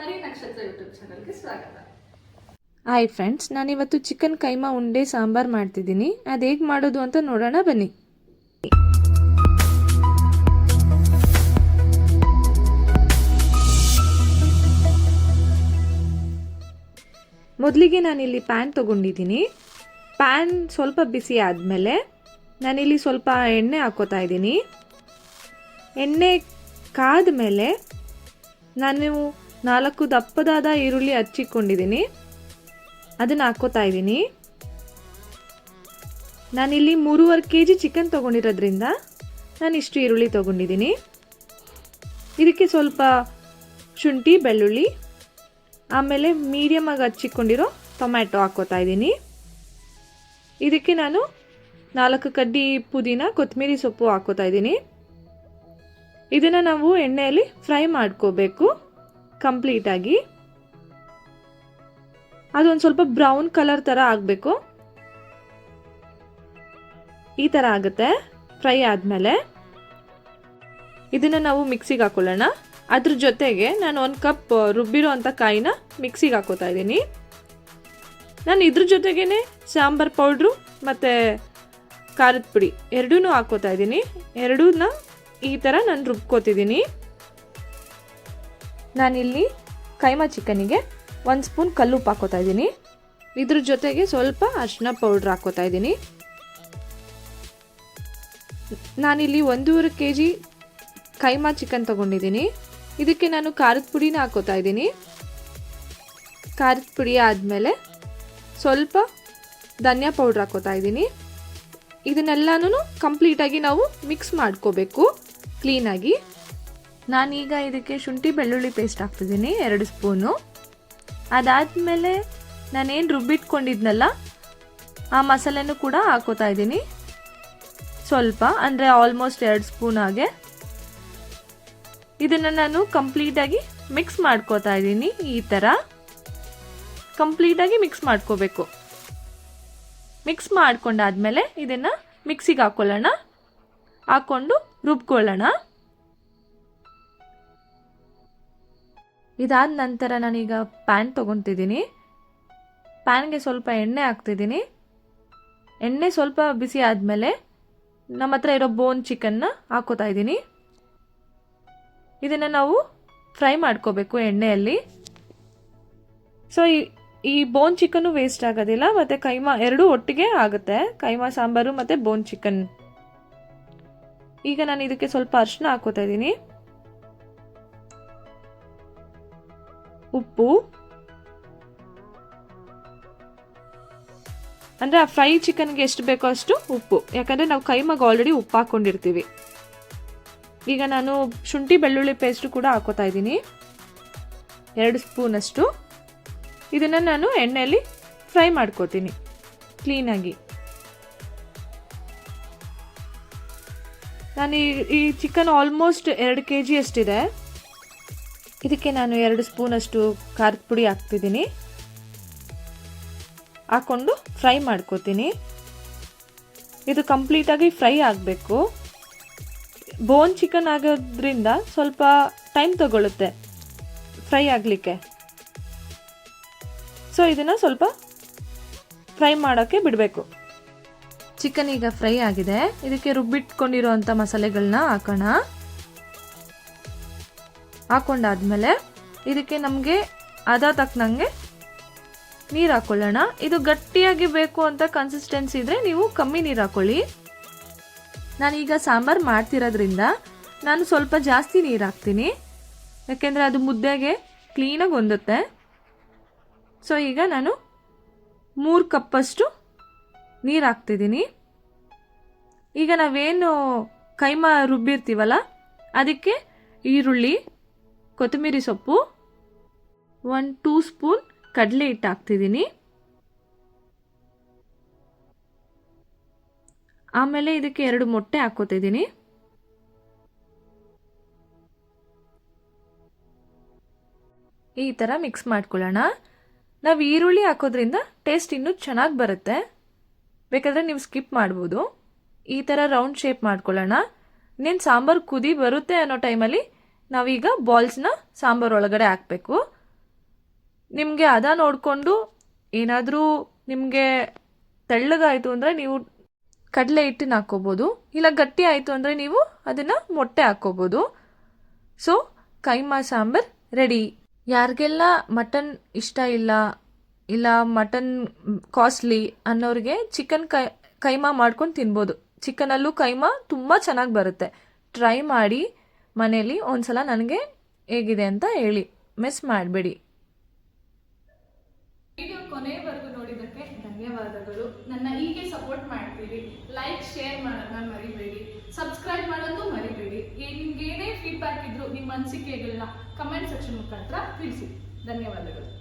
ಪರಿ ನಕ್ಷತ್ರ ಯೂಟ್ಯೂಬ್ ಚಾನಲ್ಗೆ ಸ್ವಾಗತ. ಹಾಯ್ ಫ್ರೆಂಡ್ಸ್, ನಾನಿವತ್ತು ಚಿಕನ್ ಕೈಮಾ ಉಂಡೆ ಸಾಂಬಾರ್ ಮಾಡ್ತಿದ್ದೀನಿ. ಅದು ಹೇಗೆ ಮಾಡೋದು ಅಂತ ನೋಡೋಣ ಬನ್ನಿ. ಮೊದಲಿಗೆ ನಾನಿಲ್ಲಿ ಪ್ಯಾನ್ ತೊಗೊಂಡಿದ್ದೀನಿ. ಪ್ಯಾನ್ ಸ್ವಲ್ಪ ಬಿಸಿ ಆದಮೇಲೆ ನಾನಿಲ್ಲಿ ಸ್ವಲ್ಪ ಎಣ್ಣೆ ಹಾಕೋತಾ ಇದ್ದೀನಿ. ಎಣ್ಣೆ ಕಾದ ಮೇಲೆ ನಾನು ನಾಲ್ಕು ದಪ್ಪದಾದ ಈರುಳ್ಳಿ ಹಚ್ಚಿಕೊಂಡಿದ್ದೀನಿ. ಅದನ್ನು ಹಾಕೋತಾ ಇದ್ದೀನಿ. ನಾನಿಲ್ಲಿ ಮೂರುವರೆ ಕೆ ಜಿ ಚಿಕನ್ ತೊಗೊಂಡಿರೋದ್ರಿಂದ ನಾನು ಇಷ್ಟು ಈರುಳ್ಳಿ ತೊಗೊಂಡಿದ್ದೀನಿ. ಇದಕ್ಕೆ ಸ್ವಲ್ಪ ಶುಂಠಿ, ಬೆಳ್ಳುಳ್ಳಿ, ಆಮೇಲೆ ಮೀಡಿಯಮಾಗಿ ಹಚ್ಚಿಕೊಂಡಿರೋ ಟೊಮ್ಯಾಟೊ ಹಾಕೋತಾ ಇದ್ದೀನಿ. ಇದಕ್ಕೆ ನಾನು ನಾಲ್ಕು ಕಡ್ಡಿ ಪುದೀನ ಕೊತ್ತಂಬರಿ ಸೊಪ್ಪು ಹಾಕೋತಾ ಇದ್ದೀನಿ. ಇದನ್ನು ನಾವು ಎಣ್ಣೆಯಲ್ಲಿ ಫ್ರೈ ಮಾಡ್ಕೋಬೇಕು. ಕಂಪ್ಲೀಟಾಗಿ. ಅದೊಂದು ಸ್ವಲ್ಪ ಬ್ರೌನ್ ಕಲರ್ ಥರ ಆಗಬೇಕು. ಈ ಥರ ಆಗುತ್ತೆ, ಫ್ರೈ ಆದಮೇಲೆ. ಇದನ್ನು ನಾವು ಮಿಕ್ಸಿಗೆ ಹಾಕೊಳ್ಳೋಣ. ಅದ್ರ ಜೊತೆಗೆ ನಾನು ಒಂದು ಕಪ್ ರುಬ್ಬಿರೋ ಅಂಥ ಕಾಯಿನ ಮಿಕ್ಸಿಗೆ ಹಾಕೋತಾ ಇದ್ದೀನಿ. ನಾನು ಇದ್ರ ಜೊತೆಗೇ ಸಾಂಬಾರ್ ಪೌಡ್ರು ಮತ್ತು ಖಾರದ ಪುಡಿ ಎರಡೂ ಹಾಕೋತಾ ಇದ್ದೀನಿ. ಎರಡೂನ ಈ ಥರ ನಾನು ರುಬ್ಕೋತಿದ್ದೀನಿ. ನಾನಿಲ್ಲಿ ಕೈಮಾ ಚಿಕನಿಗೆ ಒಂದು ಸ್ಪೂನ್ ಕಲ್ಲುಪ್ಪು ಹಾಕೋತಾ ಇದ್ದೀನಿ. ಇದ್ರ ಜೊತೆಗೆ ಸ್ವಲ್ಪ ಅರ್ಶಿನ ಪೌಡ್ರ್ ಹಾಕೋತಾ ಇದ್ದೀನಿ. ನಾನಿಲ್ಲಿ ಒಂದೂವರೆ ಕೆ ಜಿ ಕೈಮಾ ಚಿಕನ್ ತೊಗೊಂಡಿದ್ದೀನಿ. ಇದಕ್ಕೆ ನಾನು ಖಾರದ ಪುಡಿನ ಹಾಕೋತಾ ಇದ್ದೀನಿ. ಖಾರದ ಪುಡಿ ಆದಮೇಲೆ ಸ್ವಲ್ಪ ಧನಿಯಾ ಪೌಡ್ರ್ ಹಾಕೋತಾ ಇದ್ದೀನಿ. ಇದನ್ನೆಲ್ಲನೂ ಕಂಪ್ಲೀಟಾಗಿ ನಾವು ಮಿಕ್ಸ್ ಮಾಡ್ಕೋಬೇಕು. ಕ್ಲೀನಾಗಿ. ನಾನೀಗ ಇದಕ್ಕೆ ಶುಂಠಿ ಬೆಳ್ಳುಳ್ಳಿ ಪೇಸ್ಟ್ ಹಾಕ್ತಿದ್ದೀನಿ, ಎರಡು ಸ್ಪೂನು ಅದಾದಮೇಲೆ ನಾನೇನು ರುಬ್ಬಿಟ್ಕೊಂಡಿದ್ನಲ್ಲ, ಆ ಮಸಾಲೆನೂ ಕೂಡ ಹಾಕೋತಾ ಇದ್ದೀನಿ. ಸ್ವಲ್ಪ, ಅಂದರೆ ಆಲ್ಮೋಸ್ಟ್ ಎರಡು ಸ್ಪೂನ್ ಹಾಗೆ. ಇದನ್ನು ನಾನು ಕಂಪ್ಲೀಟಾಗಿ ಮಿಕ್ಸ್ ಮಾಡ್ಕೋತಾ ಇದ್ದೀನಿ ಈ ಥರ ಕಂಪ್ಲೀಟಾಗಿ ಮಿಕ್ಸ್ ಮಾಡ್ಕೋಬೇಕು. ಮಿಕ್ಸ್ ಮಾಡ್ಕೊಂಡಾದ್ಮೇಲೆ ಇದನ್ನು ಮಿಕ್ಸಿಗೆ ಹಾಕ್ಕೊಳ್ಳೋಣ ಹಾಕ್ಕೊಂಡು ರುಬ್ಕೊಳ್ಳೋಣ. ಇದಾದ ನಂತರ ನಾನೀಗ ಪ್ಯಾನ್ ತೊಗೊತಿದ್ದೀನಿ. ಪ್ಯಾನ್ಗೆ ಸ್ವಲ್ಪ ಎಣ್ಣೆ ಹಾಕ್ತಿದ್ದೀನಿ. ಎಣ್ಣೆ ಸ್ವಲ್ಪ ಬಿಸಿ ಆದಮೇಲೆ ನಮ್ಮ ಹತ್ರ ಇರೋ ಬೋನ್ ಚಿಕನ್ನ ಹಾಕೋತಾ ಇದ್ದೀನಿ. ಇದನ್ನು ನಾವು ಫ್ರೈ ಮಾಡ್ಕೋಬೇಕು ಎಣ್ಣೆಯಲ್ಲಿ. ಸೊ ಈ ಈ ಬೋನ್ ಚಿಕನ್ನು ವೇಸ್ಟ್ ಆಗೋದಿಲ್ಲ, ಮತ್ತು ಕೈಮಾ ಎರಡೂ ಒಟ್ಟಿಗೆ ಆಗುತ್ತೆ. ಕೈಮಾ ಸಾಂಬಾರು ಮತ್ತು ಬೋನ್ ಚಿಕನ್ ಈಗ ನಾನು ಇದಕ್ಕೆ ಸ್ವಲ್ಪ ಅರಿಶಿನ ಹಾಕೋತಾ ಇದ್ದೀನಿ. ಉಪ್ಪು. ಅಂದರೆ ಆ ಫ್ರೈ ಚಿಕನ್ಗೆ ಎಷ್ಟು ಬೇಕೋ ಅಷ್ಟು ಉಪ್ಪು. ಯಾಕಂದರೆ ನಾವು ಕೈಮಾಗ ಆಲ್ರೆಡಿ ಉಪ್ಪು ಹಾಕ್ಕೊಂಡಿರ್ತೀವಿ ಈಗ ನಾನು ಶುಂಠಿ ಬೆಳ್ಳುಳ್ಳಿ ಪೇಸ್ಟು ಕೂಡ ಹಾಕೋತಾ ಇದ್ದೀನಿ. ಎರಡು ಸ್ಪೂನಷ್ಟು ಇದನ್ನು ನಾನು ಎಣ್ಣೆಯಲ್ಲಿ ಫ್ರೈ ಮಾಡ್ಕೋತೀನಿ. ಕ್ಲೀನಾಗಿ ನಾನು ಈ ಈ ಚಿಕನ್ ಆಲ್ಮೋಸ್ಟ್ ಎರಡು ಕೆ ಜಿ ಅಷ್ಟಿದೆ. ಇದಕ್ಕೆ ನಾನು ಎರಡು ಸ್ಪೂನಷ್ಟು ಖಾರದ ಪುಡಿ ಹಾಕ್ತಿದ್ದೀನಿ. ಹಾಕ್ಕೊಂಡು ಫ್ರೈ ಮಾಡ್ಕೋತೀನಿ. ಇದು ಕಂಪ್ಲೀಟಾಗಿ ಫ್ರೈ ಆಗಬೇಕು. ಬೋನ್ ಚಿಕನ್ ಆಗೋದ್ರಿಂದ ಸ್ವಲ್ಪ ಟೈಮ್ ತಗೊಳ್ಳುತ್ತೆ ಫ್ರೈ ಆಗಲಿಕ್ಕೆ. ಸೊ, ಇದನ್ನು ಸ್ವಲ್ಪ ಫ್ರೈ ಮಾಡೋಕ್ಕೆ ಬಿಡಬೇಕು. ಚಿಕನ್ ಈಗ ಫ್ರೈ ಆಗಿದೆ. ಇದಕ್ಕೆ ರುಬ್ಬಿಟ್ಕೊಂಡಿರೋ ಅಂಥ ಮಸಾಲೆಗಳನ್ನ ಹಾಕೋಣ. ಹಾಕೊಂಡಾದ್ಮೇಲೆ ಇದಕ್ಕೆ ನಮಗೆ ಅದ ತಕ್ಕನಂಗೆ ನೀರು ಹಾಕೊಳ್ಳೋಣ. ಇದು ಗಟ್ಟಿಯಾಗಿ ಬೇಕು ಅಂತ ಕನ್ಸಿಸ್ಟೆನ್ಸಿ ಇದ್ದರೆ ನೀವು ಕಮ್ಮಿ ನೀರು ಹಾಕೊಳ್ಳಿ. ನಾನೀಗ ಸಾಂಬಾರು ಮಾಡ್ತಿರೋದ್ರಿಂದ ನಾನು ಸ್ವಲ್ಪ ಜಾಸ್ತಿ ನೀರು ಹಾಕ್ತೀನಿ. ಯಾಕೆಂದರೆ ಅದು ಮುದ್ದೆಗೆ ಕ್ಲೀನಾಗಿ ಹೊಂದುತ್ತೆ. ಸೊ ಈಗ ನಾನು ಮೂರು ಕಪ್ಪಷ್ಟು ನೀರು ಹಾಕ್ತಿದ್ದೀನಿ. ಈಗ ನಾವೇನು ಕೈಮಾ ರುಬ್ಬಿರ್ತೀವಲ್ಲ, ಅದಕ್ಕೆ ಈರುಳ್ಳಿ ಕೊತ್ತಂಬರಿ ಸೊಪ್ಪು ಒನ್ ಟೂ ಸ್ಪೂನ್ ಕಡಲೆ ಹಿಟ್ಟು ಹಾಕ್ತಿದ್ದೀನಿ. ಆಮೇಲೆ ಇದಕ್ಕೆ ಎರಡು ಮೊಟ್ಟೆ ಹಾಕೋತಿದ್ದೀನಿ ಈ ಥರ ಮಿಕ್ಸ್ ಮಾಡ್ಕೊಳ್ಳೋಣ. ನಾವು ಈರುಳ್ಳಿ ಹಾಕೋದ್ರಿಂದ ಟೇಸ್ಟ್ ಇನ್ನೂ ಚೆನ್ನಾಗಿ ಬರುತ್ತೆ. ಬೇಕಾದರೆ ನೀವು ಸ್ಕಿಪ್ ಮಾಡ್ಬೋದು. ಈ ಥರ ರೌಂಡ್ ಶೇಪ್ ಮಾಡ್ಕೊಳ್ಳೋಣ. ನೀನು ಸಾಂಬಾರು ಕುದಿ ಬರುತ್ತೆ ಅನ್ನೋ ಟೈಮಲ್ಲಿ ನಾವೀಗ ಬಾಲ್ಸ್ನ ಸಾಂಬಾರು ಒಳಗಡೆ ಹಾಕಬೇಕು. ನಿಮಗೆ ಅದ ನೋಡಿಕೊಂಡು ಏನಾದರೂ ನಿಮಗೆ ತೆಳ್ಳಗಾಯಿತು ಅಂದರೆ ನೀವು ಕಡಲೆ ಹಿಟ್ಟಿನ ಹಾಕ್ಕೋಬೋದು. ಇಲ್ಲ ಗಟ್ಟಿ ಆಯಿತು ಅಂದರೆ ನೀವು ಅದನ್ನು ಮೊಟ್ಟೆ ಹಾಕ್ಕೋಬೋದು. ಸೊ ಕೈಮಾ ಸಾಂಬಾರ್ ರೆಡಿ ಯಾರಿಗೆಲ್ಲ ಮಟನ್ ಇಷ್ಟ ಇಲ್ಲ ಇಲ್ಲ ಮಟನ್ ಕಾಸ್ಟ್ಲಿ ಅನ್ನೋರಿಗೆ ಚಿಕನ್ ಕೈ, ಕೈಮಾ ಮಾಡ್ಕೊಂಡು ತಿನ್ಬೋದು. ಚಿಕನಲ್ಲೂ ಕೈಮಾ ತುಂಬ ಚೆನ್ನಾಗಿ ಬರುತ್ತೆ. ಟ್ರೈ ಮಾಡಿ. ಮನೇಲಿ ಒಂದ್ಸಲ ನನಗೆ ಹೇಗಿದೆ ಅಂತ ಹೇಳಿ. ಮಿಸ್ ಮಾಡಬೇಡಿ. ವಿಡಿಯೋ ಕೊನೆಯವರೆಗೂ ನೋಡಿದ್ದಕ್ಕೆ ಧನ್ಯವಾದಗಳು. ನನ್ನ ಹೀಗೆ ಸಪೋರ್ಟ್ ಮಾಡ್ತೀರಿ. ಲೈಕ್ ಶೇರ್ ಮಾಡೋದನ್ನ ಮರಿಬೇಡಿ. ಸಬ್ಸ್ಕ್ರೈಬ್ ಮಾಡೋದು ಮರಿಬೇಡಿ. ನಿಮ್ಗೆ ಏನೇ ಫೀಡ್ಬ್ಯಾಕ್ ಇದ್ರು ನಿಮ್ಮ ಅನಿಸಿಕೆಗಳನ್ನ ಕಮೆಂಟ್ ಸೆಕ್ಷನ್ ಮುಖಾಂತರ ತಿಳಿಸಿ. ಧನ್ಯವಾದಗಳು.